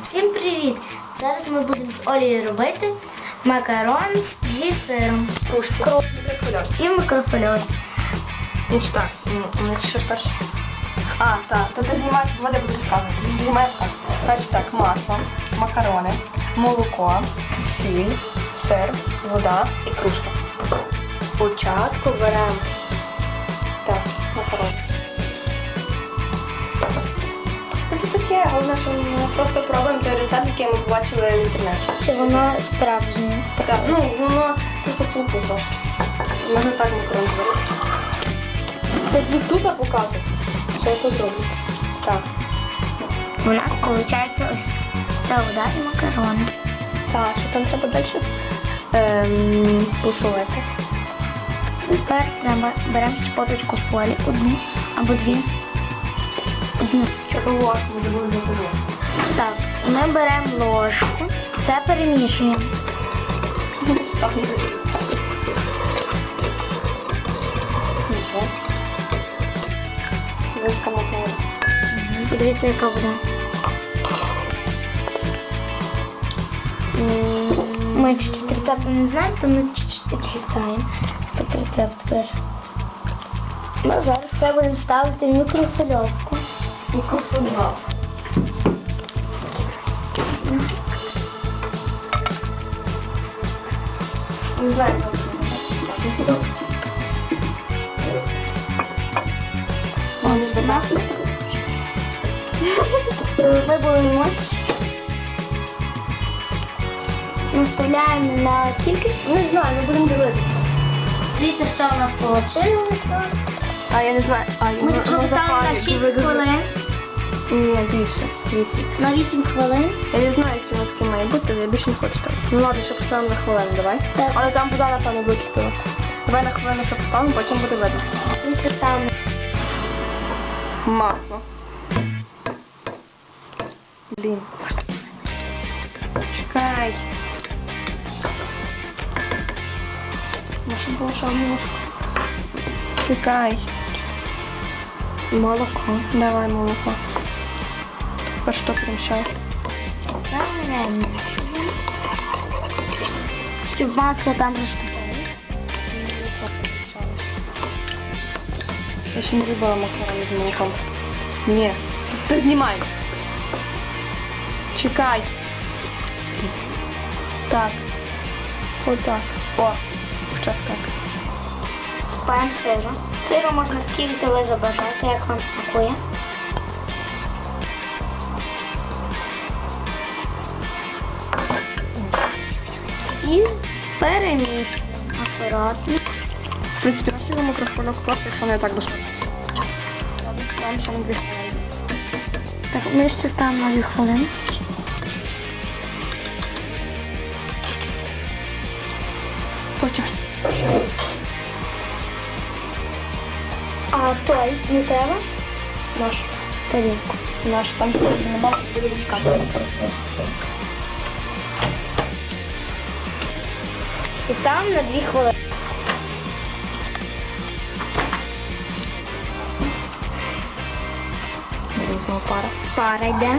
Всім привіт! Зараз ми будемо з Олею робити макарон зі сиром Кружці. і микрофольовці. Значить так, м, значить, що перше? А, так, то ти знімаєш, води буду розказувати. Ти знімаєш так. Перше так, масло, макарони, молоко, сіль, сир, вода і кружка. Спочатку беремо так, макарон. Це таке, головне, що ми просто пробуємо той рецепт, який ми побачили в інтернеті. Чи воно справжнє? Так, ну воно просто тупо трошки. Можна так макарон зварити. Тобі тут показує. Що я тут роблю? Так. У нас виходить ось ця вода і макарони. Так, що там треба далі? Ем, посолити. Тепер треба беремо щепоточку солі, одну або дві. Щоб ложку не. Так, ми беремо ложку, це перемішуємо. Так, буде. Подивіться, яка вода. Ми чотири рецепти не знаємо, то ми чуть-чуть. Це тут рецепт пише. Ми зараз це будемо ставити в мікрофильовку. Мікрофон два. Не знаю, вона. Ми будемо наставляємо на скільки? Не знаю, ми будемо дивитися. Дивіться, що у нас вийшло. А я не знаю. А, Ми тут пропитали на 6 хвилин. Ні, більше. Вісім. На 8 хвилин. Я не знаю, чи воно таке має бути, але я більше не хочу так. Ну ладно, ще поставимо на хвилину, давай. Так. Але там вода, напевно, википіла. Давай на хвилину ще поставимо, потім буде видно. Ми ставимо Масло. Блін. Чекай. Може було ложку. Чекай. молоко. Давай молоко. Що примішай? Перемішуємо. Щоб масло там розтопило. Я ще не любила макарони з молоком. Ні. Ти знімай. Чекай. Так. Отак. О. Хоча б так. Спаємо сиру. Сиру можна скільки ви забажаєте, як вам смакує. І перемішуємо акуратно. В принципі, на цілому мікрофону класно, якщо не так хвилини. Так, ми ще ставимо на 2 хвилини. Потім. А той не треба? Наш. Тарілку. Наш там знімав буде чекати. І ставимо на 2 хвилини. Пара. Пара йде.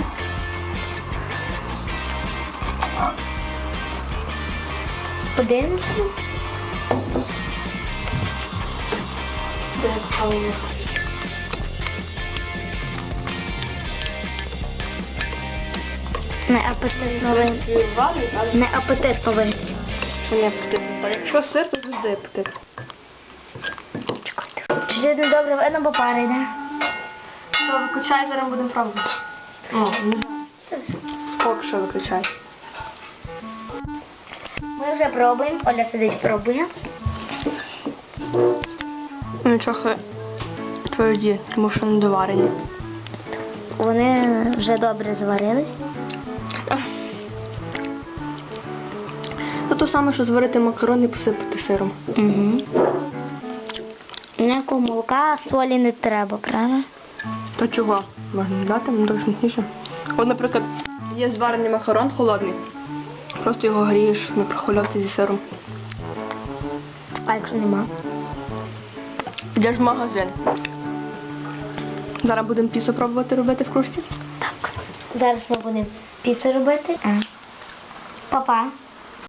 Подивимося. Не апетит повинен. Не апетит повинен. Це не апетит. А якщо сир, то завжди апетит. Чекайте. Чуть не добре видно, бо пара йде. Що, виключай, зараз будемо пробувати. О, не знаю. Поки що виключай. Ми вже пробуємо. Оля сидить, пробує. Вони трохи тверді, тому що не доварені. Вони вже добре зварились. То саме, що зварити макарони і посипати сиром. Угу. Ніякого молока, солі не треба, правильно? Та чого? Можна дати, воно так смачніше. От, наприклад, є зварений макарон холодний. Просто його грієш на прохольовці зі сиром. А якщо нема? Йдеш в магазин. Зараз будемо пісо пробувати робити в кружці. Так. Зараз ми будемо піцу робити. Папа.